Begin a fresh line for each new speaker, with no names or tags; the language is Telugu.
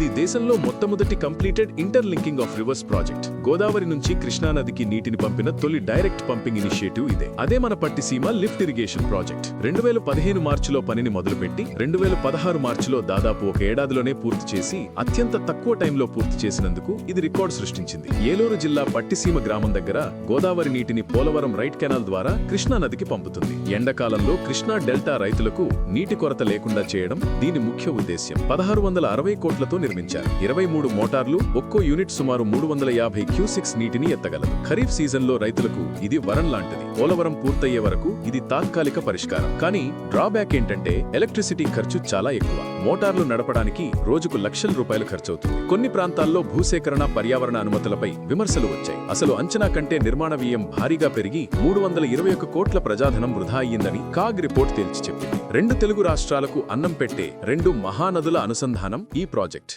ఇది దేశంలో మొట్టమొదటి completed interlinking of rivers project. Godavari నుంచి కృష్ణా నదికి నీటిని పంపిన తొలి డైరెక్ట్ పంపింగ్ ఇనిషియేటివ్ ఇదే. అదే మన పట్టిసీమ లిఫ్ట్ ఇరిగేషన్ ప్రాజెక్ట్. రెండు వేల పదిహేను మార్చిలో పనిని మొదలుపెట్టి రెండు వేల పదహారు మార్చిలో దాదాపు ఒక ఏడాదిలోనే పూర్తి చేసి అత్యంత తక్కువ టైంలో పూర్తి చేసినందుకు ఇది రికార్డు సృష్టించింది. ఏలూరు జిల్లా పట్టిసీమ గ్రామం దగ్గర గోదావరి నీటిని పోలవరం రైట్ కెనాల్ ద్వారా కృష్ణా నదికి పంపుతుంది. ఎండాకాలంలో కృష్ణా డెల్టా రైతులకు నీటి కొరత లేకుండా చేయడం దీని ముఖ్య ఉద్దేశ్యం. పదహారు వందల అరవై కోట్లతో నిర్మించారు. ఇరవై మూడు మోటార్లు ఒక్కో యూనిట్ సుమారు మూడు వందల యాభై క్యూసిక్స్ నీటిని ఎత్తగలదు. ఖరీఫ్ సీజన్లో రైతులకు ఇది వరం లాంటిది. పోలవరం పూర్తయ్యే వరకు ఇది తాత్కాలిక పరిష్కారం. కానీ డ్రాబ్యాక్ ఏంటంటే ఎలక్ట్రిసిటీ ఖర్చు చాలా ఎక్కువ. మోటార్లు నడపడానికి రోజుకు లక్షల రూపాయలు ఖర్చవుతుంది. కొన్ని ప్రాంతాల్లో భూసేకరణ పర్యావరణ అనుమతులపై విమర్శలు వచ్చాయి. అసలు అంచనా కంటే నిర్మాణ వ్యయం భారీగా పెరిగి మూడు వందల ఇరవై ఒక్క కోట్ల ప్రజాధనం వృధా అయ్యిందని కాగ్ రిపోర్ట్ తేల్చి చెప్పింది. రెండు తెలుగు రాష్ట్రాలకు అన్నం పెట్టే రెండు మహానదుల అనుసంధానం ఈ ప్రాజెక్ట్.